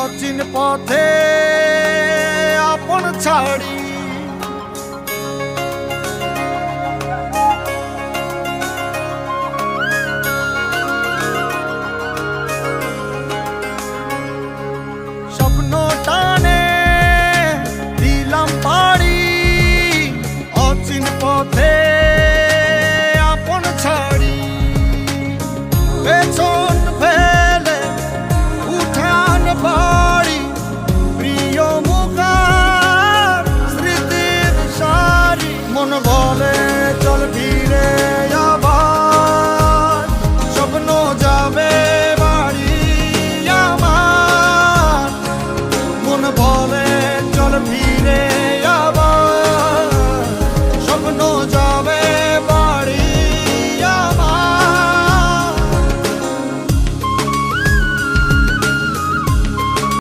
অচিন পথে আপন ছাড়ি। চলে চল ফিরে।